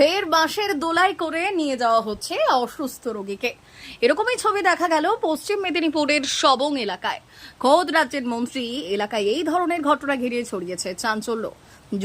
ফের বাঁশের দোলাই করে নিয়ে যাওয়া হচ্ছে অসুস্থ রোগীকে। এরকমই ছবি দেখা গেল পশ্চিম মেদিনীপুরের সবং এলাকায়। খোদ রাজ্যের মন্ত্রী এলাকায় এই ধরনের ঘটনা ঘিরিয়ে ছড়িয়েছে চাঞ্চল্য।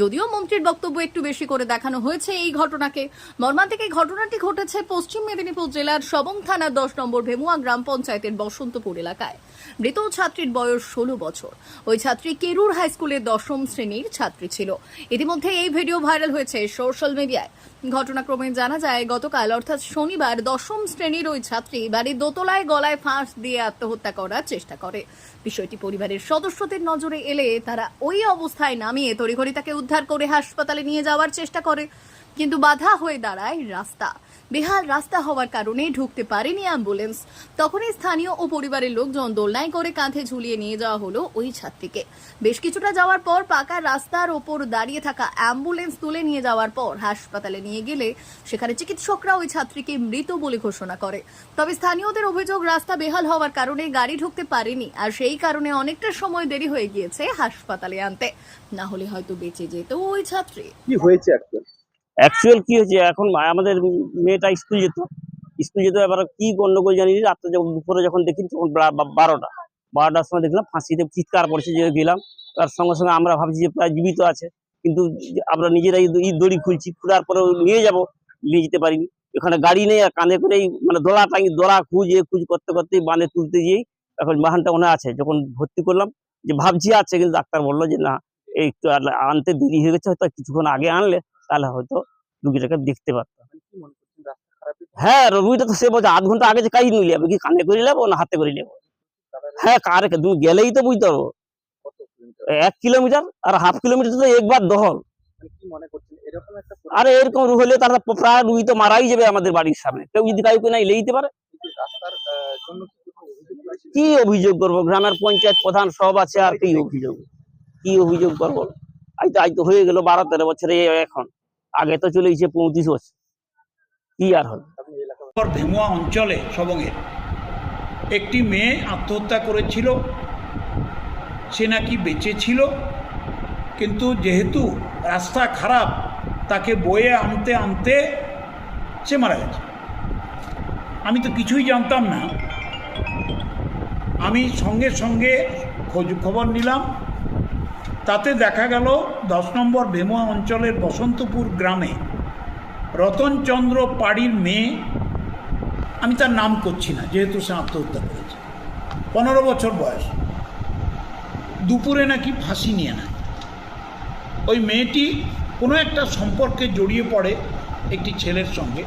যদিও মন্ত্রীর বক্তব্য একটু বেশি করে দেখানো হয়েছে এই ঘটনাকে। মর্মান্তিক এই ঘটনাটি ঘটেছে পশ্চিম মেদিনীপুর জেলার সবং থানার দশ নম্বর ভেমুয়া গ্রাম পঞ্চায়েতের বসন্তপুর এলাকায়। মৃত ছাত্রীর বয়স ষোলো বছর। ওই ছাত্রী কেরুর হাই স্কুলের দশম শ্রেণির ছাত্রী ছিল। ইতিমধ্যে এই ভিডিও ভাইরাল হয়েছে সোশ্যাল মিডিয়ায়। ঘটনাক্রমে জানা যায়, গতকাল অর্থাৎ শনিবার দশম শ্রেণির ওই ছাত্রী বাড়ির দোতলায় গলায় ফাঁস দিয়ে আত্মহত্যা করার চেষ্টা করে। বিষয়টি পরিবারের সদস্যদের নজরে এলে তারা ওই অবস্থায় নামিয়ে তড়িঘড়ি তাকে উদ্ধার করে হাসপাতালে নিয়ে যাওয়ার চেষ্টা করে। কিন্তু বাধা হয়ে দাঁড়ায় রাস্তা। বেহাল রাস্তা হওয়ার কারণে ঢুকতে পারেনি অ্যাম্বুলেন্স। তখনই স্থানীয় ও পরিবারের লোকজন দোলনায় করে কাঁধে ঝুলিয়ে নিয়ে যাওয়া হলো ওই ছাত্রীকে বেশ কিছুটা যাওয়ার পর পাকা রাস্তার ওপর দাঁড়িয়ে থাকা অ্যাম্বুলেন্স তুলে নিয়ে যাওয়ার পর হাসপাতালে নিয়ে গেলে সেখানে চিকিৎসকরা ওই ছাত্রীকে মৃত বলে ঘোষণা করে। তবে স্থানীয়দের অভিযোগ, রাস্তা বেহাল হওয়ার কারণে গাড়ি ঢুকতে পারেনি আর সেই কারণে অনেকটা সময় দেরি হয়ে গিয়েছে হাসপাতালে আনতে। না হলে হয়তো বেঁচে যেত ওই ছাত্রী। কি হয়েছে অ্যাকচুয়াল কি হয়েছে? এখন আমাদের মেয়েটা স্কুল যেত। স্কুল যেত, এবার কি গন্ডগোল জানি রাত্রে যখন দুপুরে যখন দেখি, তখন বারোটা। বারোটার সময় দেখলাম, ফাঁসিতে চিৎকার পড়ছে যে গেলাম। তার সঙ্গে সঙ্গে আমরা ভাবছি যে প্রায় জীবিত আছে। কিন্তু আমরা নিজেরাই এই দড়ি খুলছি খোলার পরে নিয়ে যাব। নিয়ে যেতে পারিনি। এখানে গাড়ি নেই আর কাঁধে করেই মানে দোলা টাঙি দোলা খুঁজে খুঁজ করতে করতে বাঁধে তুলতে গিয়েই এখন বাহানটা ওখানে আছে। যখন ভর্তি করলাম, যে ভাবছি আছে, কিন্তু ডাক্তার বলল যে না, এই একটু আনতে দেরি হয়ে গেছে, হয়তো কিছুক্ষণ আগে আনলে তাহলে হয়তো রুগীটাকে দেখতে পারতাম। মানে হ্যাঁ রুগীটা তো সে বলছে আধ ঘণ্টা আগে যে কাজ নিয়ে যাবে কি কানে করে নেব না হাতে করে নেব? হ্যাঁ কারে তুমি গেলেই তো বুঝতে পারব। এক কিলোমিটার আর হাফ কিলোমিটার তো একবার দহল মানে আরে এরকম রু হলে তারা প্রায় রুগী তো মারাই যাবে আমাদের বাড়ির সামনে। কেউ যদি কাউকে নাই লেইতে পারে। কি অভিযোগ করব? গ্রামের পঞ্চায়েত প্রধান সব আছে আর কি অভিযোগ? কি অভিযোগ করব? আজ তো আজ তো হয়ে গেল বারো তেরো বছরে এখন। আগে তো চলে গেছে পঁয়ত্রিশ বছর। কি আর আপনি ভেমুয়া অঞ্চলে সবংয়ের একটি মেয়ে আত্মহত্যা করেছিল, সে নাকি বেঁচে ছিল কিন্তু যেহেতু রাস্তা খারাপ, তাকে বয়ে আনতে আনতে সে মারা গেছে। আমি তো কিছুই জানতাম না। আমি সঙ্গে সঙ্গে খোঁজ খবর নিলাম তাতে দেখা গেল দশ নম্বর ভেমুয়া অঞ্চলের বসন্তপুর গ্রামে রতনচন্দ্র পাড়ির মেয়ে। আমি তার নাম করছি না, যেহেতু সে আত্মহত্যা করেছে। পনেরো বছর বয়স। দুপুরে নাকি ফাঁসি নিয়ে নেয়। ওই মেয়েটি কোনো একটা সম্পর্কে জড়িয়ে পড়ে একটি ছেলের সঙ্গে।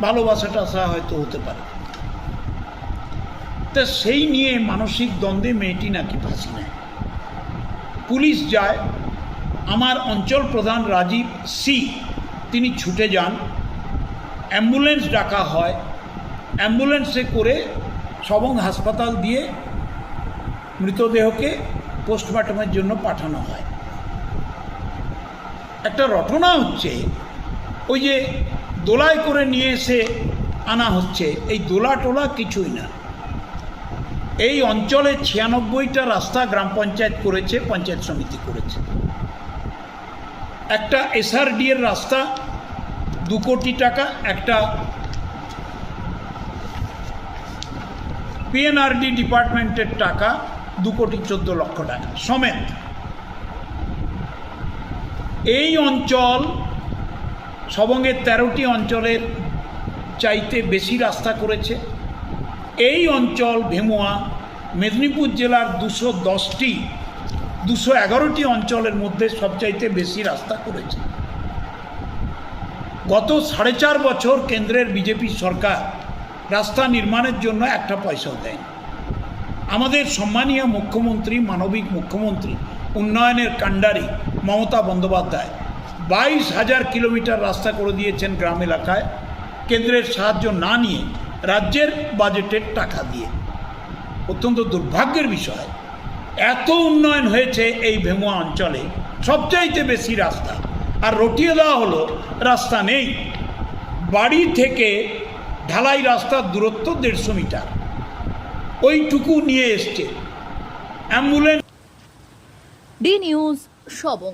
ভালোবাসাটা আসা হয়তো হতে পারে। তা সেই নিয়ে মানসিক দ্বন্দ্বে মেয়েটি নাকি ফাঁসি নেয়। পুলিশ যায়, আমার অঞ্চল প্রধান রাজীব সি, তিনি ছুটে যান। অ্যাম্বুলেন্স ডাকা হয়। অ্যাম্বুলেন্সে করে সবং হাসপাতাল দিয়ে মৃতদেহকে পোস্টমর্টমের জন্য পাঠানো হয়। একটা রটনা হচ্ছে, ওই যে দোলায় করে নিয়ে এসে আনা হচ্ছে, এই দোলা টোলা কিছুই না। এই অঞ্চলে ছিয়ানব্বইটা রাস্তা গ্রাম পঞ্চায়েত করেছে, পঞ্চায়েত সমিতি করেছে। একটা এসআরডি এর রাস্তা দু কোটি টাকা, একটা পিএনআরডি ডিপার্টমেন্টের টাকা দু কোটি চোদ্দ লক্ষ টাকা সমেত। এই অঞ্চল সবঙ্গের তেরোটি অঞ্চলের চাইতে বেশি রাস্তা করেছে। এই অঞ্চল ভেমুয়া, মেদিনীপুর জেলার দুশো দশটি, দুশো এগারোটি অঞ্চলের মধ্যে সবচাইতে বেশি রাস্তা করেছে। গত সাড়ে চার বছর কেন্দ্রের বিজেপি সরকার রাস্তা নির্মাণের জন্য একটা পয়সাও দেয় আমাদের সম্মানীয় মুখ্যমন্ত্রী, মানবিক মুখ্যমন্ত্রী, উন্নয়নের কাণ্ডারি মমতা বন্দ্যোপাধ্যায় বাইশ হাজার কিলোমিটার রাস্তা করে দিয়েছেন গ্রাম এলাকায়। কেন্দ্রের সাহায্য না নিয়ে রাজ্যের বাজেটের টাকা দিয়ে। অত্যন্ত দুর্ভাগ্যের বিষয়। এত উন্নয়ন হয়েছে এই ভেমুয়া অঞ্চলে। সবচাইতে বেশি রাস্তা। আর রটিয়ে দেওয়া হলো, রাস্তা নেই। বাড়ি থেকে ঢালাই রাস্তার দূরত্ব দেড়শো মিটার। ওইটুকু নিয়ে এসছে। Ambulance D news Sabang